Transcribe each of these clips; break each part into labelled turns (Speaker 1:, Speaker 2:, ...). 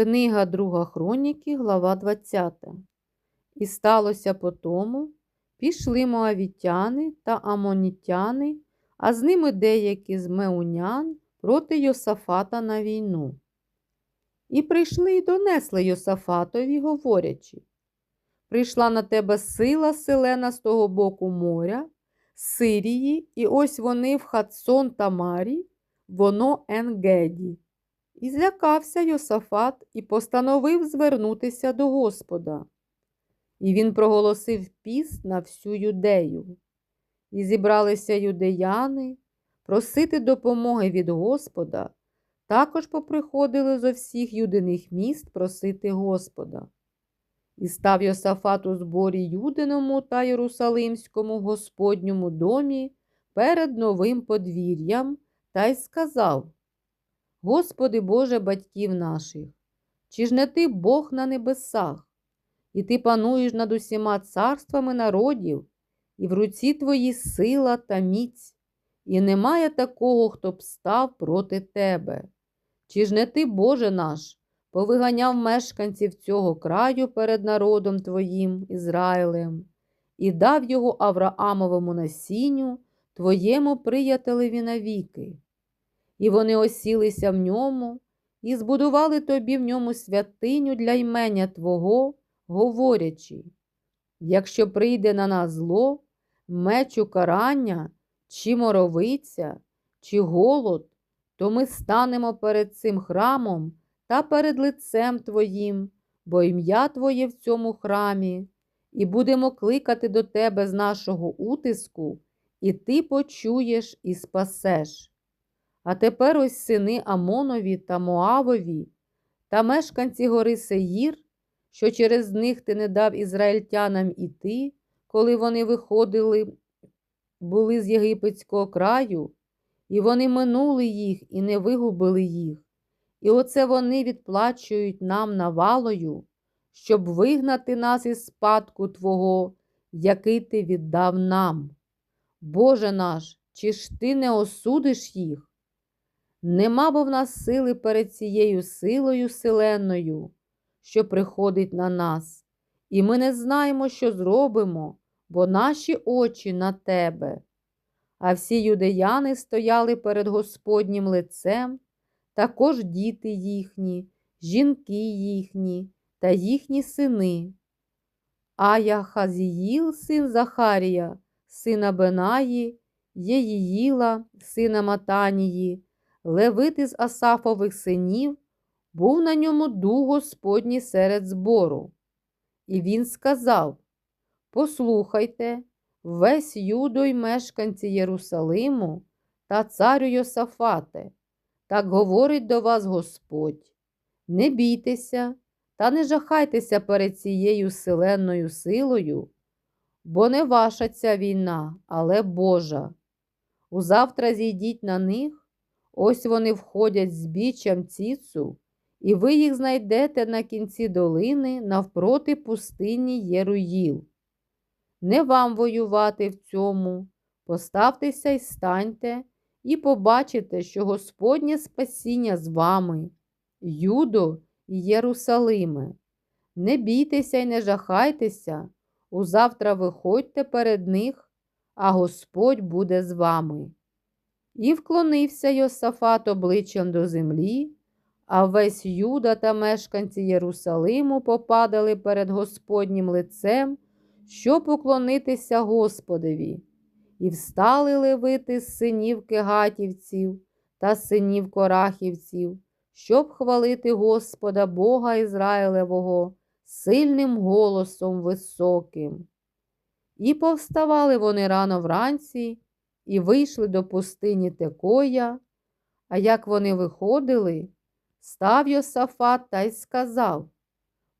Speaker 1: Книга Друга Хроніки, глава 20. І сталося по тому, пішли моавітяни та амонітяни, а з ними деякі з меунян проти Йосафата на війну. І прийшли й донесли Йосафатові, говорячи: Прийшла на тебе сила селена з того боку моря, Сирії, і ось вони в Хатсон Тамарі, воно Енгеді. І злякався Йосафат і постановив звернутися до Господа. І він проголосив піст на всю юдею. І зібралися юдеяни просити допомоги від Господа, також поприходили зо всіх юдиних міст просити Господа. І став Йосафат у зборі Юдиному та Єрусалимському Господньому домі перед новим подвір'ям та й сказав Господи Боже батьків наших, чи ж не ти Бог на небесах, і ти пануєш над усіма царствами народів, і в руці твої сила та міць, і немає такого, хто б став проти тебе. Чи ж не ти, Боже наш, повиганяв мешканців цього краю перед народом Твоїм, Ізраїлем, і дав його Авраамовому насінню, Твоєму приятелеві навіки? І вони осілися в ньому і збудували тобі в ньому святиню для ймення Твого, говорячи, якщо прийде на нас зло, меч укарання, чи моровиця, чи голод, то ми станемо перед цим храмом та перед лицем Твоїм, бо ім'я Твоє в цьому храмі, і будемо кликати до Тебе з нашого утиску, і Ти почуєш і спасеш. А тепер ось сини Амонові та Моавові та мешканці гори Сеїр, що через них ти не дав ізраїльтянам іти, коли вони виходили, були з єгипетського краю, і вони минули їх і не вигубили їх. І оце вони відплачують нам навалою, щоб вигнати нас із спадку Твого, який ти віддав нам. Боже наш, чи ж ти не осудиш їх? Нема бо в нас сили перед цією силою селенною, що приходить на нас, і ми не знаємо, що зробимо, бо наші очі на тебе. А всі юдеяни стояли перед Господнім лицем, також діти їхні, жінки їхні та їхні сини. А Яхазіїл, син Захарія, сина Бенаї, Єїїла, сина Матанії, Левит із Асафових синів, був на ньому дух Господній серед збору. І він сказав: Послухайте, весь юдо й мешканці Єрусалиму та царю Йосафате, так говорить до вас Господь. Не бійтеся та не жахайтеся перед цією селенною силою, бо не ваша ця війна, але Божа. Узавтра зійдіть на них. Ось вони входять з біччям ціцу, і ви їх знайдете на кінці долини навпроти пустині Єруїл. Не вам воювати в цьому, поставтеся й станьте, і побачите, що Господнє спасіння з вами, Юдо і Єрусалиме. Не бійтеся й не жахайтеся, узавтра виходьте перед них, а Господь буде з вами. І вклонився Йосафат обличчям до землі, а весь Юда та мешканці Єрусалиму попадали перед Господнім лицем, щоб поклонитися Господові, і встали левити з синів кегатівців та синів корахівців, щоб хвалити Господа Бога Ізраїлевого сильним голосом високим. І повставали вони рано вранці і вийшли до пустині Текоя, а як вони виходили, став Йосафат та й сказав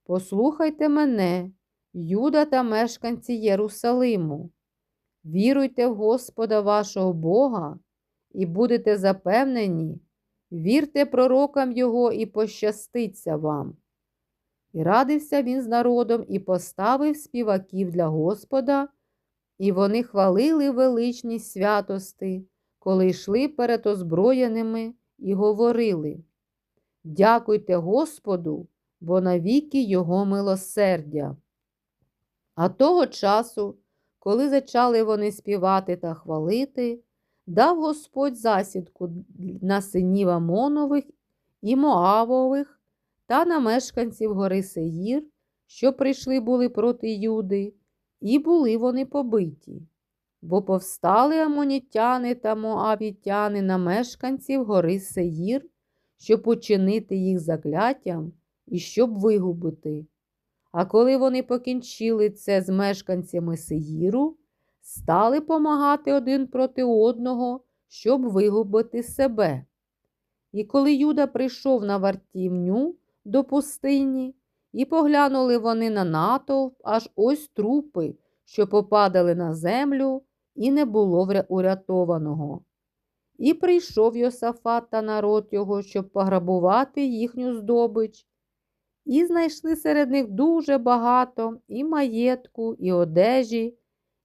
Speaker 1: Послухайте мене, Юда та мешканці Єрусалиму, віруйте в Господа вашого Бога і будете запевнені, вірте пророкам Його і пощаститься вам. І радився він з народом і поставив співаків для Господа. І вони хвалили величність святости, коли йшли перед озброєними і говорили Дякуйте Господу, бо навіки Його милосердя. А того часу, коли зачали вони співати та хвалити, дав Господь засідку на синів Амонових і Моавових та на мешканців гори Сеїр, що прийшли були проти Юди, і були вони побиті. Бо повстали амонітяни та моавітяни на мешканців гори Сеїр, щоб учинити їх закляттям і щоб вигубити. А коли вони покінчили це з мешканцями Сеїру, стали помагати один проти одного, щоб вигубити себе. І коли Юда прийшов на вартівню до пустині, і поглянули вони на натовп, аж ось трупи, що попадали на землю, і не було урятованого. І прийшов Йосафат та народ його, щоб пограбувати їхню здобич. І знайшли серед них дуже багато і маєтку, і одежі,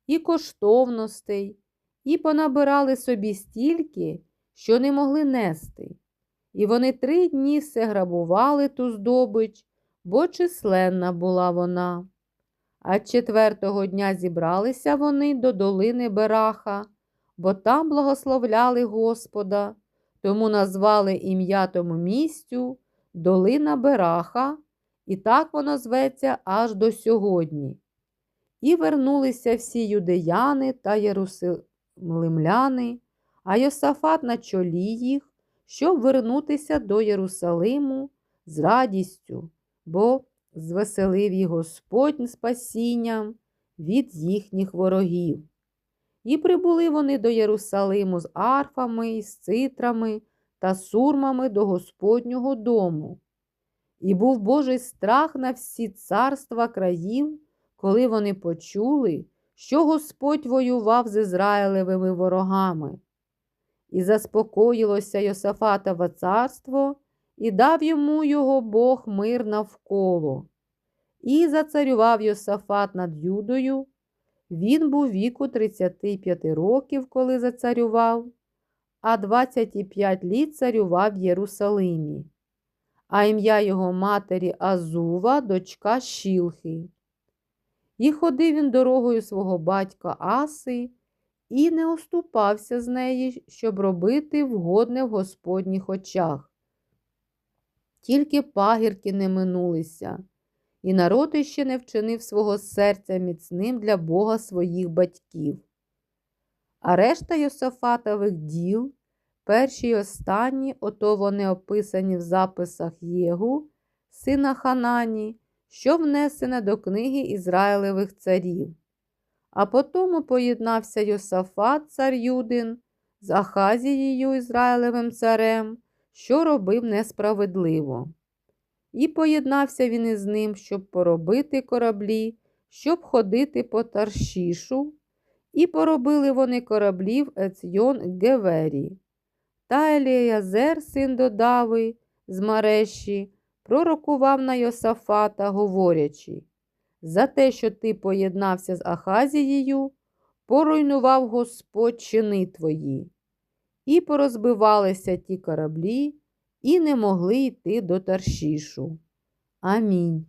Speaker 1: і коштовностей, і понабирали собі стільки, що не могли нести. І вони три дні все грабували ту здобич, бо численна була вона. А четвертого дня зібралися вони до долини Бераха, бо там благословляли Господа, тому назвали ім'я тому місцю Долина Бераха, і так воно зветься аж до сьогодні. І вернулися всі юдеяни та єрусалимляни, а Йосафат на чолі їх, щоб вернутися до Єрусалиму з радістю, бо звеселив їх Господь спасінням від їхніх ворогів. І прибули вони до Єрусалиму з арфами, з цитрами та сурмами до Господнього дому. І був Божий страх на всі царства країв, коли вони почули, що Господь воював з Ізраїлевими ворогами. І заспокоїлося Йосафатове царство, і дав йому його Бог мир навколо. І зацарював Йосафат над Юдою. Він був віку 35 років, коли зацарював, а 25 літ царював в Єрусалимі, а ім'я його матері Азува, дочка Шілхи. І ходив він дорогою свого батька Аси і не оступався з неї, щоб робити вгодне в Господніх очах. Тільки пагірки не минулися, і народ іще не вчинив свого серця міцним для Бога своїх батьків. А решта Йосафатових діл, перші й останні, ото вони описані в записах Єгу, сина Ханані, що внесене до книги Ізраїлевих царів. А потому поєднався Йосафат, цар Юдин, з Ахазією Ізраїлевим царем що робив несправедливо. І поєднався він із ним, щоб поробити кораблі, щоб ходити по Таршішу, і поробили вони кораблі в Ецьйон Гевері. Та Еліязер, син Додави, з Мареші, пророкував на Йосафата, говорячи, за те, що ти поєднався з Ахазією, поруйнував Господь чини твої і порозбивалися ті кораблі, і не могли йти до Таршішу. Амінь.